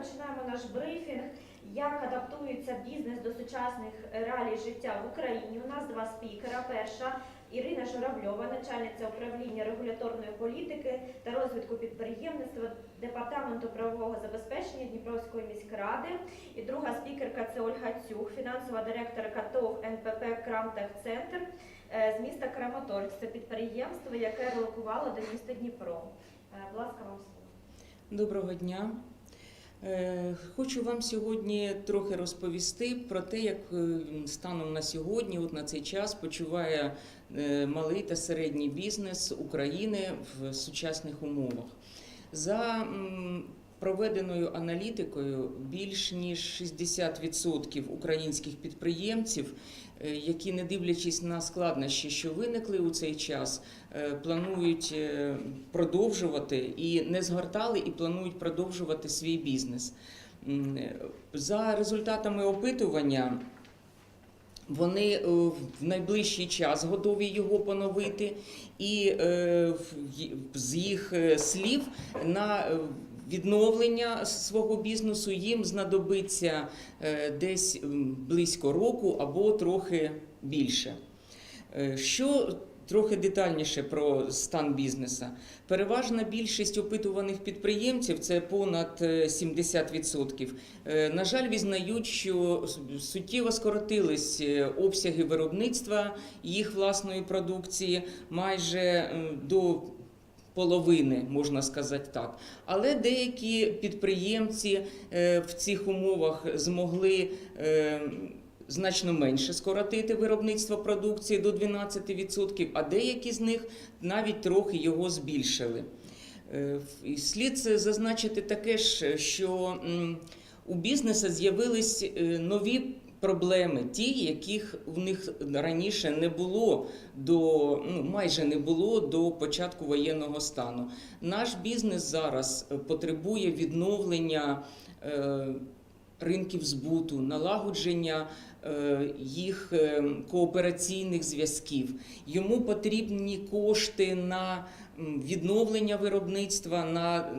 починаємо наш брифінг. Як адаптується бізнес до сучасних реалій життя в Україні? У нас два спікера. Перша Ірина Журавльова, начальниця управління регуляторної політики та розвитку підприємництва департаменту правового забезпечення Дніпровської міськради. І друга спікерка це Ольга Цюх, фінансова директорка ТОВ НПП Крамтехцентр е, з міста Краматорськ. Це підприємство, яке релокувало до міста Дніпро. Е, Будь ласка, вам слово. Доброго дня. Е, Хочу вам сьогодні трохи розповісти про те, як е, станом на сьогодні, от на цей час, почуває е, малий та середній бізнес України в сучасних умовах. За проведеною аналітикою, більш ніж 60% українських підприємців, е, які, не дивлячись на складнощі, що виникли у цей час, е, планують е, продовжувати і не згортали, і планують продовжувати свій бізнес. За результатами опитування. Вони в найближчий час готові його поновити, і з їх слів на відновлення свого бізнесу їм знадобиться е, десь близько року або трохи більше. Е, Що трохи детальніше про стан бізнесу? Переважна більшість опитуваних підприємців, це понад е, 70%, е, на жаль, візнають, що суттєво скоротились обсяги виробництва їх власної продукції майже до половини, можна сказати так. Але деякі підприємці е, в цих умовах змогли е, значно менше скоротити виробництво продукції до 12%, а деякі з них навіть трохи його збільшили. Е, Слід зазначити таке ж, що у бізнесу з'явились нові проблеми, ті, яких в них раніше не було до ну майже не було до початку воєнного стану. Наш бізнес зараз е, потребує відновлення. е, Ринків збуту, налагодження е, їх коопераційних зв'язків. Йому потрібні кошти на відновлення виробництва, на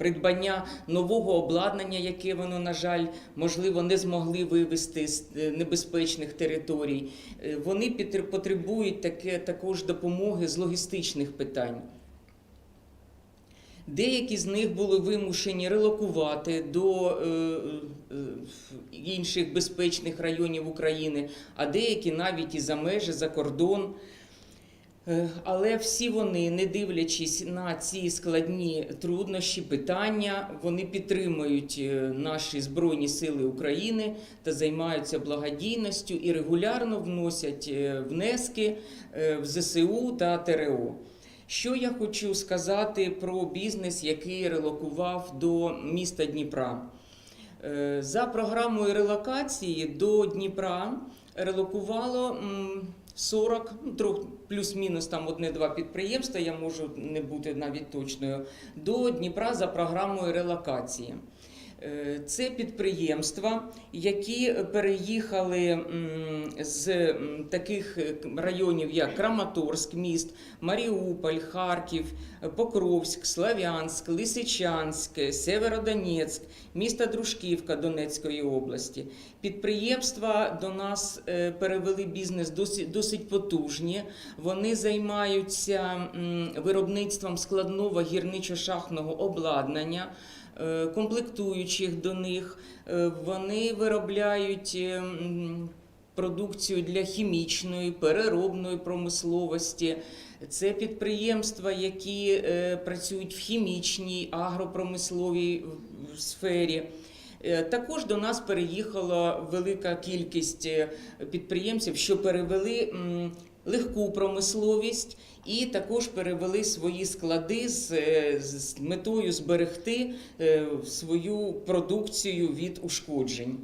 придбання нового обладнання, яке воно, на жаль, можливо, не змогли вивести з е, небезпечних територій. Е, Вони потребують таке, також допомоги з логістичних питань. Деякі з них були вимушені релокувати до е, е, інших безпечних районів України, а деякі навіть і за межі, за кордон. Е, Але всі вони, не дивлячись на ці складні труднощі, питання, вони підтримують е, наші Збройні Сили України та займаються благодійністю і регулярно вносять е, внески в ЗСУ та ТРО. Що я хочу сказати про бізнес, який релокував до міста Дніпра? За програмою релокації до Дніпра релокувало 40, ну, плюс-мінус там одне-два підприємства, я можу не бути навіть точною, до Дніпра за програмою релокації. Е, Це підприємства, які переїхали з таких е, районів, як Краматорськ, міст, Маріуполь, Харків, Покровськ, Славянськ, Лисичанськ, Северодонецьк, місто Дружківка Донецької області. Підприємства до нас е, перевели бізнес досить, досить потужні. Вони займаються виробництвом складного гірничо-шахтного обладнання комплектуючих до них. Е, Вони виробляють е, продукцію для хімічної, переробної промисловості. Це підприємства, які е, працюють в хімічній, агропромисловій сфері. Е, Також до нас переїхала велика кількість е, підприємців, що перевели легку промисловість і також перевели свої склади з, е, з метою зберегти е, свою продукцію від ушкоджень.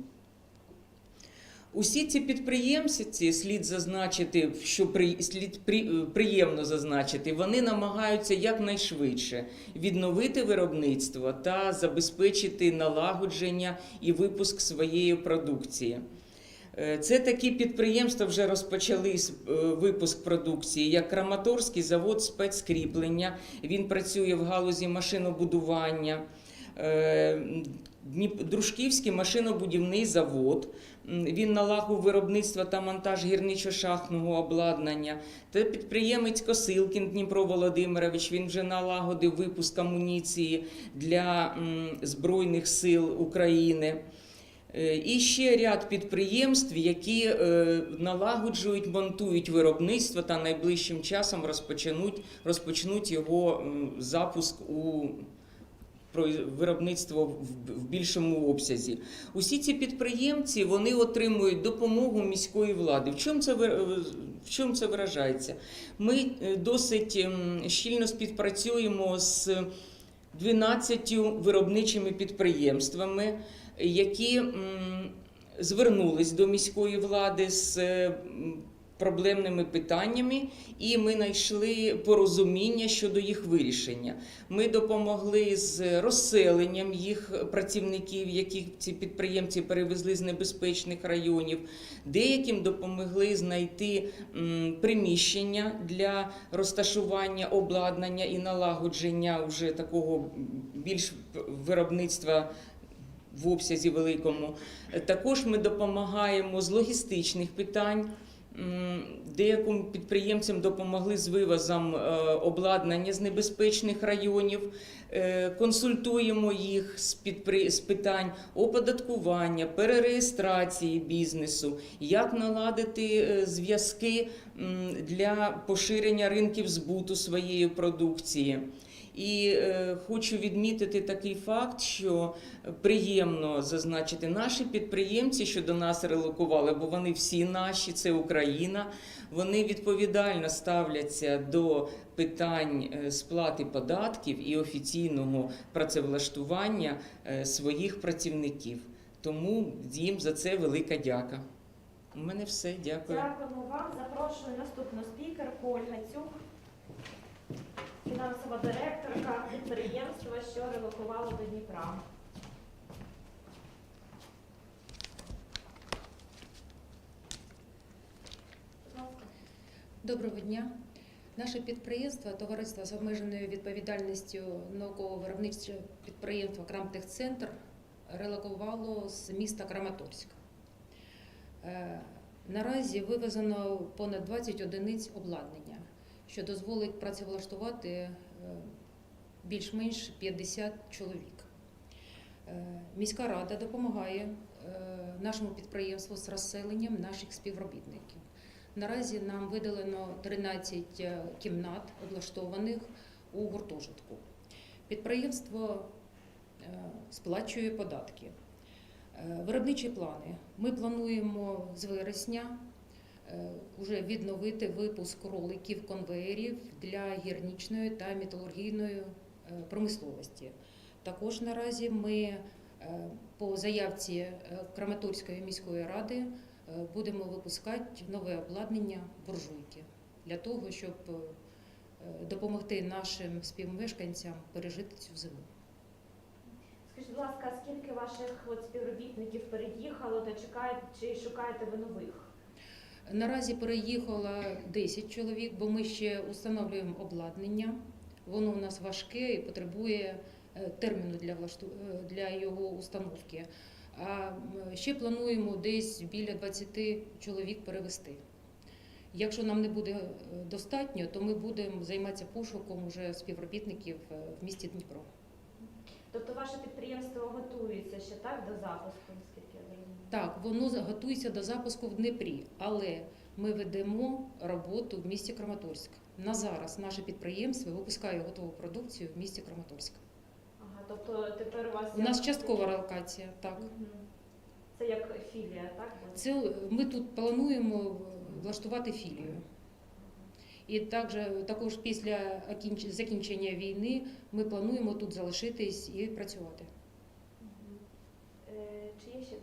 Усі ці підприємці, слід зазначити, що при, слід при, е, приємно зазначити, вони намагаються якнайшвидше відновити виробництво та забезпечити налагодження і випуск своєї продукції. Е, Це такі підприємства вже розпочали е, випуск продукції, як Краматорський завод спецкріплення. Він працює в галузі машинобудування. Е, Дружківський машинобудівний завод. Він налагодив виробництво та монтаж гірничо-шахтного обладнання. Та підприємець Косилкін Дніпро Володимирович. Він вже налагодив випуск амуніції для Збройних сил України. Е, І ще ряд підприємств, які е, налагоджують, монтують виробництво та найближчим часом розпочнуть, розпочнуть його запуск у виробництво в- більшому обсязі. Усі ці підприємці вони отримують допомогу міської влади. В чому це в чому це виражається? Ми е, досить щільно співпрацюємо з 12 виробничими підприємствами, які звернулись до міської влади з е, проблемними питаннями, і ми знайшли порозуміння щодо їх вирішення. Ми допомогли з розселенням їх працівників, яких ці підприємці перевезли з небезпечних районів. Деяким допомогли знайти приміщення для розташування обладнання і налагодження вже такого більш виробництва в обсязі великому. Також ми допомагаємо з логістичних питань. Деяким підприємцям допомогли з вивозом е, обладнання з небезпечних районів, Е, консультуємо їх з, з питань оподаткування, перереєстрації бізнесу, як наладити е, зв'язки для поширення ринків збуту своєї продукції. І е, хочу відмітити такий факт, що приємно зазначити наші підприємці, що до нас релокували, бо вони всі наші, це Україна. Вони відповідально ставляться до питань е, сплати податків і офіційного працевлаштування е, своїх працівників. Тому їм за це велика дяка. У мене все, дякую. Дякуємо вам. Запрошую наступну спікерку Ольга Цюк, фінансова директорка підприємства, що релокувало до Дніпра. Доброго дня. Наше підприємство, товариство з обмеженою відповідальністю науково-виробниче підприємство Крамтехцентр релокувало з міста Краматорськ. Е, Наразі вивезено понад 20 одиниць обладнання, що дозволить працевлаштувати е, більш-менш 50 чоловік. Е, Міська рада допомагає е, нашому підприємству з розселенням наших співробітників. Наразі нам видалено 13 е, кімнат, облаштованих у гуртожитку. Підприємство сплачує податки. Виробничі плани. Ми плануємо з вересня вже відновити випуск роликів конвеєрів для гірничної та металургійної е, промисловості. Також наразі ми е, по заявці е, Краматорської міської ради е, будемо випускати нове обладнання буржуйки для того, щоб е, допомогти нашим співмешканцям пережити цю зиму. Скажіть, будь ласка, скільки ваших співробітників переїхало та чекають, чи шукаєте ви нових? Наразі переїхало 10 чоловік, бо ми ще встановлюємо обладнання. Воно у нас важке і потребує е, терміну для, е, для його установки. А ще плануємо десь біля 20 чоловік перевести. Якщо нам не буде е, достатньо, то ми будемо займатися пошуком уже співробітників в місті Дніпро. Тобто ваше підприємство готується ще так до запуску? Так, воно готується до запуску в Дніпрі, але ми ведемо роботу в місті Краматорськ. На зараз наше підприємство випускає готову продукцію в місті Краматорськ. Ага, тобто тепер у вас У нас часткова релокація. Так. Це як філія, так? це ми тут плануємо влаштувати філію. І також, також після закінчення війни ми плануємо тут залишитись і працювати. Е, Чи є ще?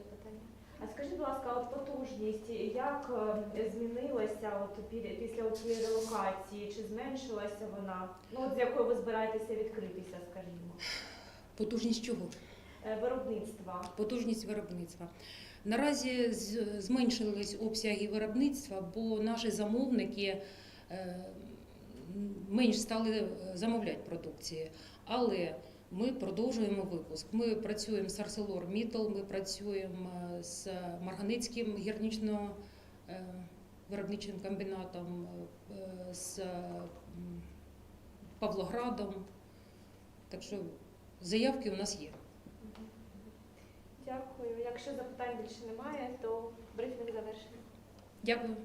А скажіть, будь ласка, от потужність, як е, змінилася от після релокації? Чи зменшилася вона? Ну, от з якою ви збираєтеся відкритися, скажімо, Потужність чого? Е, виробництва? потужність виробництва. Наразі зменшились обсяги виробництва, бо наші замовники е, менш стали замовляти продукції. Але Ми продовжуємо випуск. Ми працюємо з ArcelorMittal, ми працюємо е, з Марганицьким гірнично е, комбінатом, е, з Павлоградом. Так що заявки у нас є. Дякую. Якщо запитань більше немає, то брифінг завершений. Дякую.